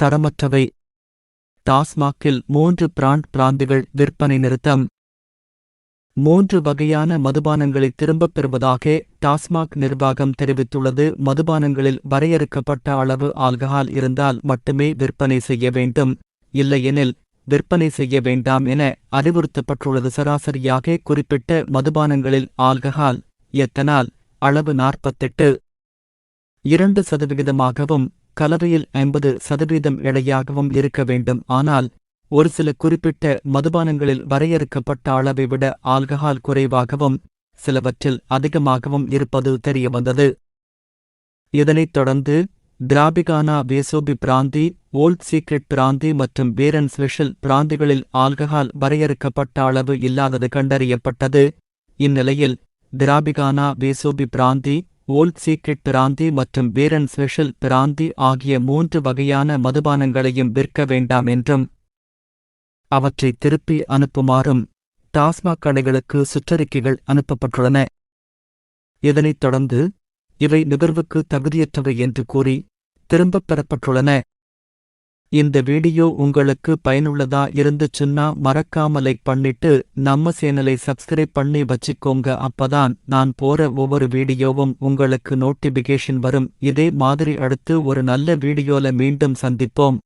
தரமற்றவை. டாஸ்மாக்கில் மூன்று பிராண்ட் பிராந்திகள் விற்பனை நிறுத்தம். மூன்று வகையான மதுபானங்களை திரும்பப் பெறுவதாக டாஸ்மாக் நிர்வாகம் தெரிவித்துள்ளது. மதுபானங்களில் வரையறுக்கப்பட்ட அளவு ஆல்கஹால் இருந்தால் மட்டுமே விற்பனை செய்ய வேண்டும். இல்லையெனில் விற்பனை செய்ய வேண்டாம் என அறிவுறுத்தப்பட்டுள்ளது. சராசரியாக குறிப்பிட்ட மதுபானங்களில் ஆல்கஹால் எத்தனால் அளவு நாற்பத்தெட்டு இரண்டு சதவிகிதமாகவும் கலவையில் ஐம்பது சதவீதம் எடையாகவும் இருக்க வேண்டும். ஆனால் ஒரு சில குறிப்பிட்ட மதுபானங்களில் வரையறுக்கப்பட்ட அளவை விட ஆல்கஹால் குறைவாகவும் சிலவற்றில் அதிகமாகவும் இருப்பது தெரியவந்தது. இதனைத் தொடர்ந்து திராபிகானா வேசோபி பிராந்தி ஓல்ட் சீக்ரெட் பிராந்தி மற்றும் பேரன் ஸ்பெஷல் பிராந்திகளில் ஆல்கஹால் வரையறுக்கப்பட்ட அளவு இல்லாதது கண்டறியப்பட்டது. இந்நிலையில் திராபிகானா வேசோபி பிராந்தி ஓல்ட் சீக்ரெட் பிராந்தி மற்றும் வீரன் ஸ்பெஷல் பிராந்தி ஆகிய மூன்று வகையான மதுபானங்களையும் விற்க வேண்டாம் என்றும் அவற்றை திருப்பி அனுப்புமாறும் டாஸ்மாக் கடைகளுக்கு சுற்றறிக்கைகள் அனுப்பப்பட்டுள்ளன. இதனைத் தொடர்ந்து இவை நுகர்வுக்கு தகுதியற்றவை என்று கூறி திரும்பப் பெறப்பட்டுள்ளன. இந்த வீடியோ உங்களுக்கு பயனுள்ளதா இருந்துச்சுன்னா மறக்காம லைக் பண்ணிட்டு நம்ம சேனலை சப்ஸ்கிரைப் பண்ணி வச்சுக்கோங்க. அப்பதான் நான் போற ஒவ்வொரு வீடியோவும் உங்களுக்கு நோட்டிபிகேஷன் வரும். இதே மாதிரி அடுத்து ஒரு நல்ல வீடியோல மீண்டும் சந்திப்போம்.